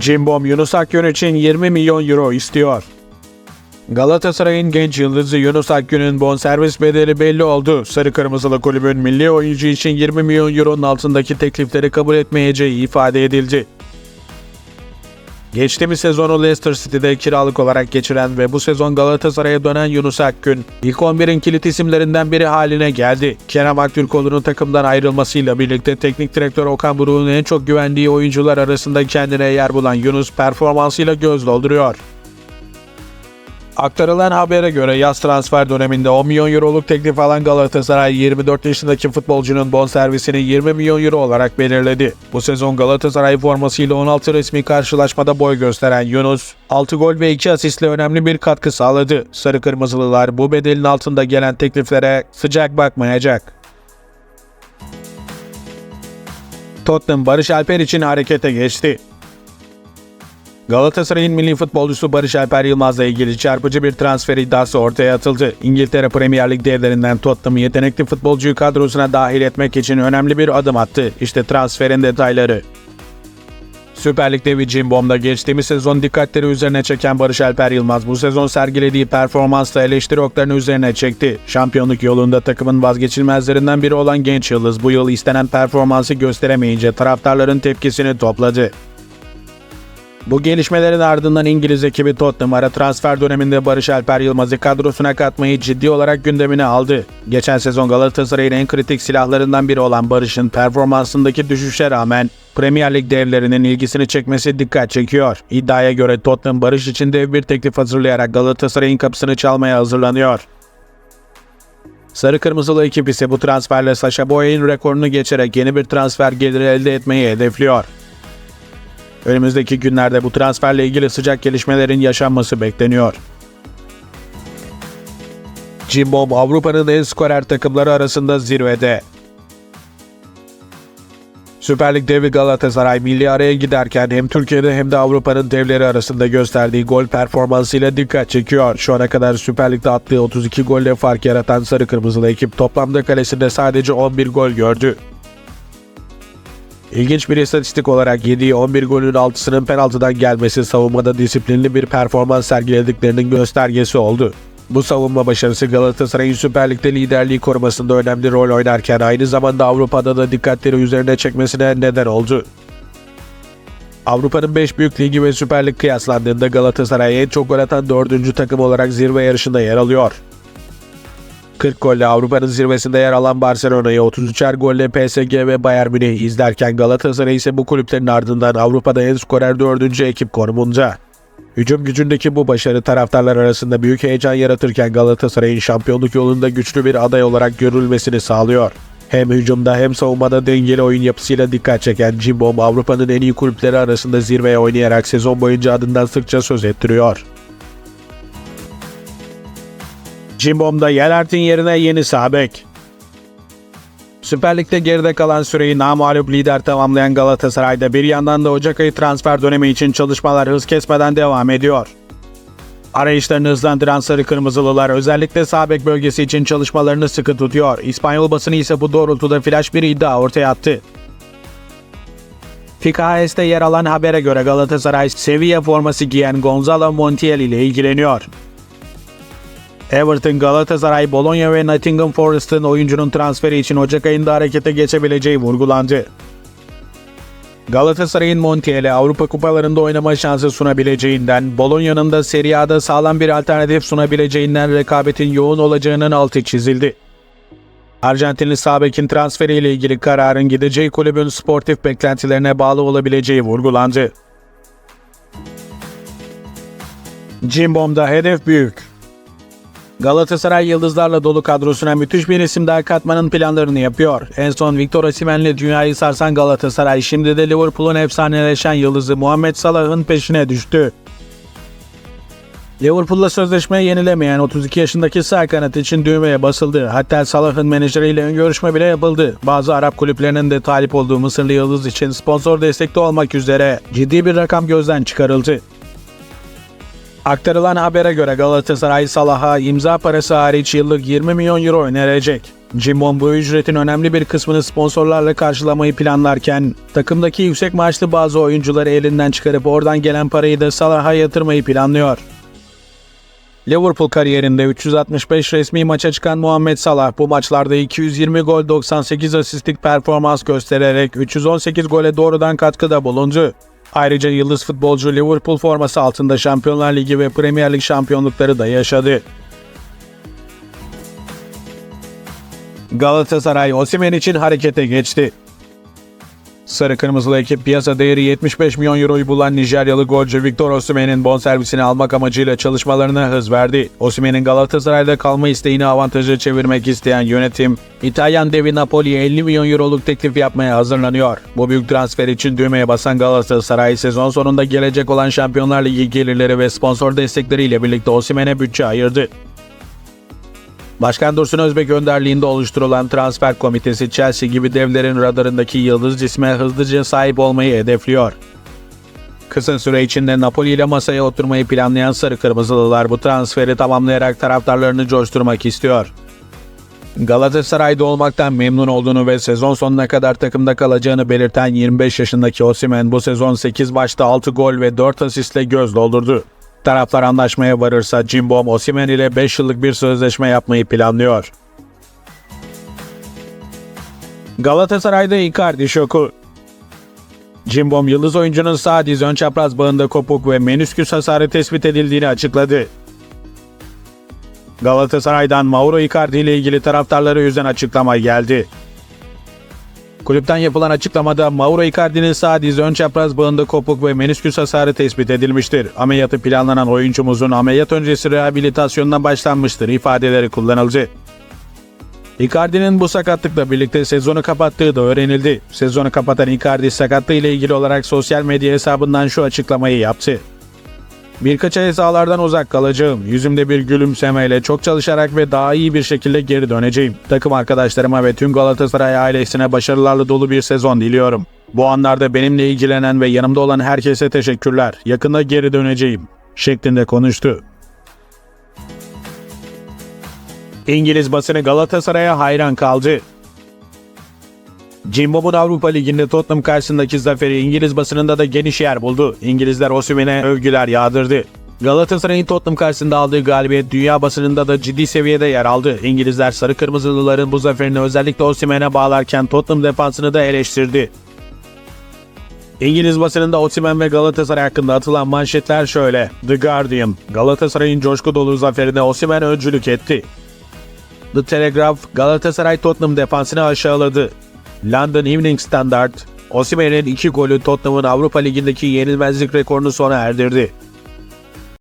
Cimbom Yunus Akgün için 20 milyon euro istiyor. Galatasaray'ın genç yıldızı Yunus Akgün'ün bonservis bedeli belli oldu. Sarı Kırmızılı kulübün milli oyuncu için 20 milyon euronun altındaki teklifleri kabul etmeyeceği ifade edildi. Geçtiğimiz sezonu Leicester City'de kiralık olarak geçiren ve bu sezon Galatasaray'a dönen Yunus Akgün, ilk 11'in kilit isimlerinden biri haline geldi. Kerem Aktürkoğlu'nun takımdan ayrılmasıyla birlikte teknik direktör Okan Buruk'un en çok güvendiği oyuncular arasında kendine yer bulan Yunus performansıyla göz dolduruyor. Aktarılan habere göre yaz transfer döneminde 10 milyon euroluk teklif alan Galatasaray 24 yaşındaki futbolcunun bonservisini 20 milyon euro olarak belirledi. Bu sezon Galatasaray formasıyla 16 resmi karşılaşmada boy gösteren Yunus, 6 gol ve 2 asistle önemli bir katkı sağladı. Sarı Kırmızılılar bu bedelin altında gelen tekliflere sıcak bakmayacak. Tottenham Barış Alper için harekete geçti. Galatasaray'ın milli futbolcusu Barış Alper Yılmaz'la ilgili çarpıcı bir transfer iddiası ortaya atıldı. İngiltere Premier Lig devlerinden Tottenham yetenekli futbolcuyu kadrosuna dahil etmek için önemli bir adım attı. İşte transferin detayları. Süper Lig devi Cimbom'da geçtiğimiz sezon dikkatleri üzerine çeken Barış Alper Yılmaz bu sezon sergilediği performansla eleştiri oklarını üzerine çekti. Şampiyonluk yolunda takımın vazgeçilmezlerinden biri olan genç yıldız bu yıl istenen performansı gösteremeyince taraftarların tepkisini topladı. Bu gelişmelerin ardından İngiliz ekibi Tottenham ara transfer döneminde Barış Alper Yılmaz'ı kadrosuna katmayı ciddi olarak gündemine aldı. Geçen sezon Galatasaray'ın en kritik silahlarından biri olan Barış'ın performansındaki düşüşe rağmen Premier Lig devlerinin ilgisini çekmesi dikkat çekiyor. İddiaya göre Tottenham Barış için dev bir teklif hazırlayarak Galatasaray'ın kapısını çalmaya hazırlanıyor. Sarı Kırmızılı ekip ise bu transferle Sasha Boye'nin rekorunu geçerek yeni bir transfer geliri elde etmeyi hedefliyor. Önümüzdeki günlerde bu transferle ilgili sıcak gelişmelerin yaşanması bekleniyor. Cimbom Avrupa'nın en skorer takımları arasında zirvede. Süper Lig devi Galatasaray milli araya giderken hem Türkiye'de hem de Avrupa'nın devleri arasında gösterdiği gol performansıyla dikkat çekiyor. Şu ana kadar Süper Lig'de attığı 32 golle fark yaratan Sarı Kırmızılı ekip toplamda kalesinde sadece 11 gol gördü. İlginç bir istatistik olarak yediği 11 golün 6'sının penaltıdan gelmesi savunmada disiplinli bir performans sergilediklerinin göstergesi oldu. Bu savunma başarısı Galatasaray'ın Süper Lig'de liderliği korumasında önemli rol oynarken aynı zamanda Avrupa'da da dikkatleri üzerine çekmesine neden oldu. Avrupa'nın 5 büyük ligi ve Süper Lig kıyaslandığında Galatasaray en çok gol atan 4. takım olarak zirve yarışında yer alıyor. 40 golle Avrupa'nın zirvesinde yer alan Barcelona'yı 33'er golle PSG ve Bayern Münih izlerken Galatasaray ise bu kulüplerin ardından Avrupa'da en skorer 4. ekip konumunda. Hücum gücündeki bu başarı taraftarlar arasında büyük heyecan yaratırken Galatasaray'ın şampiyonluk yolunda güçlü bir aday olarak görülmesini sağlıyor. Hem hücumda hem savunmada dengeli oyun yapısıyla dikkat çeken Cimbom Avrupa'nın en iyi kulüpleri arasında zirveye oynayarak sezon boyunca adından sıkça söz ettiriyor. Cimbom'da Yelert'in yerine yeni sabek. Süper Lig'de geride kalan süreyi namağlup lider tamamlayan Galatasaray'da bir yandan da Ocak ayı transfer dönemi için çalışmalar hız kesmeden devam ediyor. Arayışlarını hızlandıran Sarı Kırmızılılar özellikle sağ bek bölgesi için çalışmalarını sıkı tutuyor. İspanyol basını ise bu doğrultuda flash bir iddia ortaya attı. FIKAS'te yer alan habere göre Galatasaray Sevilla forması giyen Gonzalo Montiel ile ilgileniyor. Everton, Galatasaray, Bologna ve Nottingham Forest'ın oyuncunun transferi için Ocak ayında harekete geçebileceği vurgulandı. Galatasaray'ın Montiel'e Avrupa kupalarında oynama şansı sunabileceğinden, Bologna'nın da Serie A'da sağlam bir alternatif sunabileceğinden rekabetin yoğun olacağının altı çizildi. Arjantinli Sabek'in transferiyle ilgili kararın gideceği kulübün sportif beklentilerine bağlı olabileceği vurgulandı. Cimbom'da hedef büyük. Galatasaray yıldızlarla dolu kadrosuna müthiş bir isim daha katmanın planlarını yapıyor. En son Victor Osimhen'le dünyayı sarsan Galatasaray şimdi de Liverpool'un efsaneleşen yıldızı Muhammed Salah'ın peşine düştü. Liverpool'la sözleşmeyi yenilemeyen 32 yaşındaki sağ kanat için düğmeye basıldı. Hatta Salah'ın menajeriyle ön görüşme bile yapıldı. Bazı Arap kulüplerinin de talip olduğu Mısırlı yıldız için sponsor destekli olmak üzere ciddi bir rakam gözden çıkarıldı. Aktarılan habere göre Galatasaray Salah'a imza parası hariç yıllık 20 milyon euro önerecek. Cimbom bu ücretin önemli bir kısmını sponsorlarla karşılamayı planlarken takımdaki yüksek maaşlı bazı oyuncuları elinden çıkarıp oradan gelen parayı da Salah'a yatırmayı planlıyor. Liverpool kariyerinde 365 resmi maça çıkan Muhammed Salah bu maçlarda 220 gol 98 asistlik performans göstererek 318 gole doğrudan katkıda bulundu. Ayrıca yıldız futbolcu Liverpool forması altında Şampiyonlar Ligi ve Premier Lig şampiyonlukları da yaşadı. Galatasaray Osimhen için harekete geçti. Sarı Kırmızılı ekip piyasa değeri 75 milyon euroyu bulan Nijeryalı golcü Victor Osimhen'in bonservisini almak amacıyla çalışmalarına hız verdi. Osimhen'in Galatasaray'da kalma isteğini avantaja çevirmek isteyen yönetim, İtalyan devi Napoli'ye 50 milyon euroluk teklif yapmaya hazırlanıyor. Bu büyük transfer için düğmeye basan Galatasaray sezon sonunda gelecek olan Şampiyonlar Ligi gelirleri ve sponsor destekleriyle birlikte Osimhen'e bütçe ayırdı. Başkan Dursun Özbek önderliğinde oluşturulan transfer komitesi Chelsea gibi devlerin radarındaki yıldız cisme hızlıca sahip olmayı hedefliyor. Kısa süre içinde Napoli ile masaya oturmayı planlayan Sarı Kırmızılılar bu transferi tamamlayarak taraftarlarını coşturmak istiyor. Galatasaray'da olmaktan memnun olduğunu ve sezon sonuna kadar takımda kalacağını belirten 25 yaşındaki Osimhen bu sezon 8 maçta 6 gol ve 4 asistle göz doldurdu. Taraflar anlaşmaya varırsa Cimbom Osimhen ile 5 yıllık bir sözleşme yapmayı planlıyor. Galatasaray'da Icardi şoku. Cimbom yıldız oyuncunun sağ diz ön çapraz bağında kopuk ve menüsküs hasarı tespit edildiğini açıkladı. Galatasaray'dan Mauro Icardi ile ilgili taraftarları yüzden açıklama geldi. Kulüpten yapılan açıklamada Mauro Icardi'nin sağ diz ön çapraz bağında kopuk ve menüsküs hasarı tespit edilmiştir. Ameliyatı planlanan oyuncumuzun ameliyat öncesi rehabilitasyonuna başlanmıştır ifadeleri kullanıldı. Icardi'nin bu sakatlıkla birlikte sezonu kapattığı da öğrenildi. Sezonu kapatan Icardi sakatlığı ile ilgili olarak sosyal medya hesabından şu açıklamayı yaptı. Birkaç ay sahalardan uzak kalacağım. Yüzümde bir gülümsemeyle çok çalışarak ve daha iyi bir şekilde geri döneceğim. Takım arkadaşlarıma ve tüm Galatasaray ailesine başarılarla dolu bir sezon diliyorum. Bu anlarda benimle ilgilenen ve yanımda olan herkese teşekkürler. Yakında geri döneceğim. Şeklinde konuştu. İngiliz basını Galatasaray'a hayran kaldı. Cimbom'un Avrupa Ligi'nde Tottenham karşısındaki zaferi İngiliz basınında da geniş yer buldu. İngilizler Osimhen'e övgüler yağdırdı. Galatasaray'ın Tottenham karşısında aldığı galibiyet dünya basınında da ciddi seviyede yer aldı. İngilizler sarı kırmızılıların bu zaferini özellikle Osimhen'e bağlarken Tottenham defansını da eleştirdi. İngiliz basınında Osimhen ve Galatasaray hakkında atılan manşetler şöyle. The Guardian, Galatasaray'ın coşku dolu zaferine Osimhen öncülük etti. The Telegraph, Galatasaray Tottenham defansını aşağıladı. London Evening Standard, Osimhen'in iki golü Tottenham'ın Avrupa Ligi'ndeki yenilmezlik rekorunu sona erdirdi.